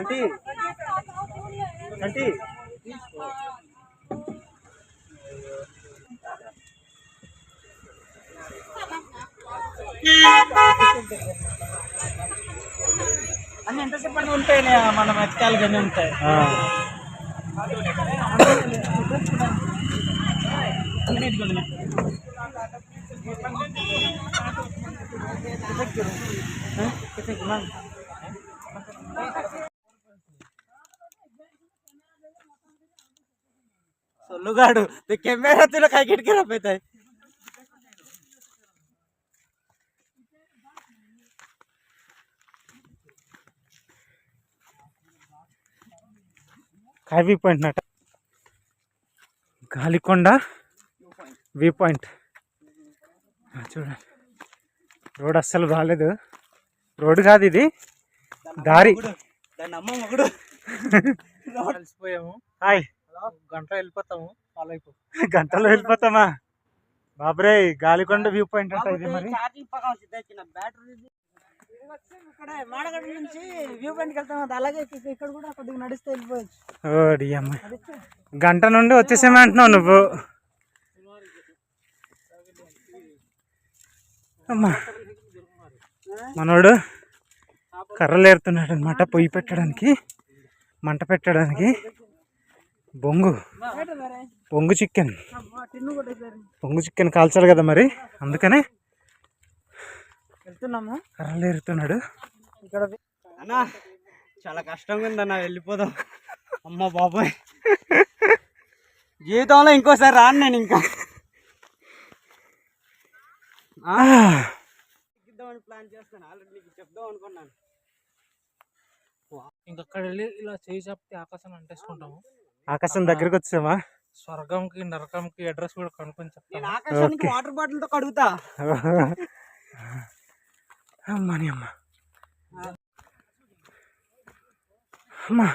అంటే అంటే అన్ని ఎంతసేపు ఉంటాయి మన మెత్తకాయలు కానీ ఉంటాయి. సొల్లుగాడు కెమెరా तुला काय किटकी रपत आहे काय వ్యూ పాయింట్ నట గాలికొండ వ్యూ పాయింట్ ఆ, చూడండి రోడ్ అస్సలు బాగాలేదు రోడ్ కాదు ఇది దారి దాన్ని అమ్మ మొగుడు కలిసిపోయాము హాయ్ గంట వెళ్ళిపోతాము. ఫాలో అయిపో. గంటలో వెళ్ళిపోతామా? బాబరే గాలికొండ వ్యూ పాయింట్ అంటే ఇది మరి. ఛార్జింగ్ పక్కన సిద్ధ బ్యాటరీ ఇక్కడ మాడగడ్డ నుంచి వ్యూ పాయింట్కి వెళ్తాం. అది అలాగే ఇక్కడ- ఇక్కడ కూడా కొద్దిగా నడిస్తే వెళ్ళిపోవచ్చు. ఓడి అమ్మ. గంట నుండి వచ్చేసేమే అంటున్నావు నువ్వు. అమ్మా. మనోడు కర్రలు ఏరుతున్నాడు అనమాట పొయ్యి పెట్టడానికి మంట పెట్టడానికి. బొంగు. బొంగు చికెన్. బొంగు చికెన్ కాల్చాలి కదా మరి? అందుకనే వెళ్తున్నాము? కర్రలు ఏరుతున్నాడు. ఇక్కడ అన్నా చాలా కష్టంగా ఉందన్న వెళ్ళిపోదాం. అమ్మ బాబాయ్. జీవితంలో ఇంకోసారి రాను నేను ఇంకా. ఆ, ఇద్దామని ప్లాన్ చేస్తాను ఆల్రెడీ నీకు చెప్దాం అనుకున్నాను. ఇంకక్కడ వెళ్ళి ఇలా చేయి చెప్తే ఆకాశం అంటేసుకుంటాము. ఆకాశం దగ్గరికి వచ్చామా స్వర్గంకి నరకంకి అడ్రస్ కూడా కనుక్కొని ఆకాశానికి ఓకే. వాటర్ బాటిల్తో కడుగుతా అమ్మని అమ్మ. అమ్మా.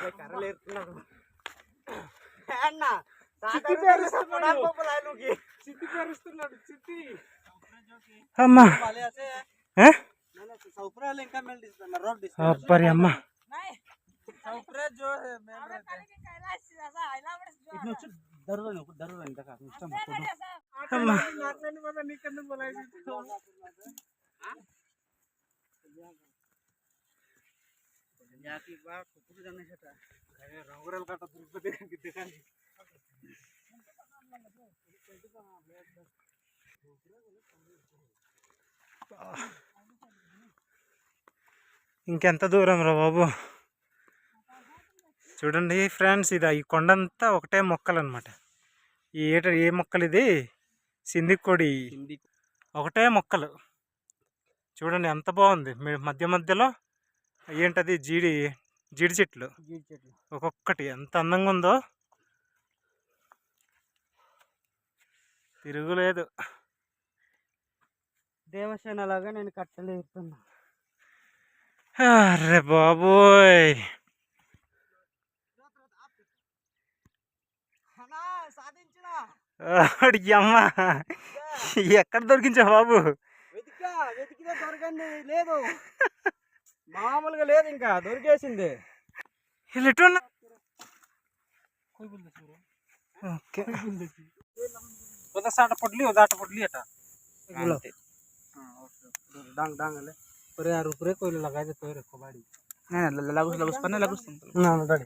అమ్మా. ఏ? సౌకర్యాలు ఇంకా మెల్ట్ ఇస్తాను రోడ్ అబ్బరి అమ్మ దరువు దరువు ఇంత కాదు ఇష్టం అమ్మా రంగురాలు కట్ట తిరుపతి ఇంకెంత దూరం రా బాబు చూడండి ఫ్రెండ్స్ ఇది ఈ కొండంతా ఒకటే మొక్కలు అనమాట ఈ ఏట ఏ మొక్కలు ఇది సిందికొడి ఒకటే మొక్కలు. చూడండి ఎంత బాగుంది. మధ్య మధ్యలో ఏంటది? జీడి జీడి చెట్లు. జీడి చెట్లు. ఒక్కొక్కటి ఎంత అందంగా ఉందో. తిరుగులేదు. దేవసేన లాగా నేను కట్టలు ఎత్తున్నా. అరే బాబోయ్! అమ్మ. ఎక్కడ దొరికించా బాబు? దొరకండి. లేదు. మామూలుగా లేదు ఇంకా. దొరికేసింది. ఓకే. ఉదసాట పొడ్లి ఉదాట పొడ్లి అట. డాంగ్ డాంగ్ ಅಲ್ಲೇ ಬರೀ ಆ ರೂಪರೇ ಕೊಯ್ಲಿಲ್ಲ ಗಾದೆ ತೊಯ್ರಿ ಕೊಬಾಡಿ ಲಗುಸ್ లగుస్ ಲಗುಸ್ತಾನೆ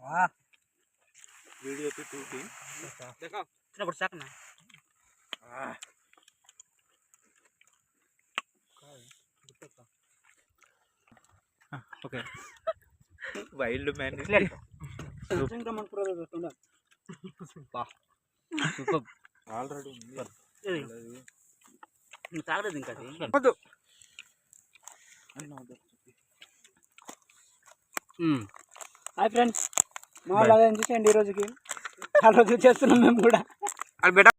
बोलत वाह వీడియో టూకి देखो इतना बड़ा शाक ना ఓకే వైల్డ్ మ్యాన్ ఇంకా మన ప్రో పెట్టండి బా సూపర్ ఆల్రెడీ నువ్వు తాగలేదు ఇంకా అది వద్దు హాయ్ ఫ్రెండ్స్ మా వాళ్ళు అదే చేయండి ఈ రోజుకి? చాలా రోజులు చేస్తున్నాం మేము కూడా.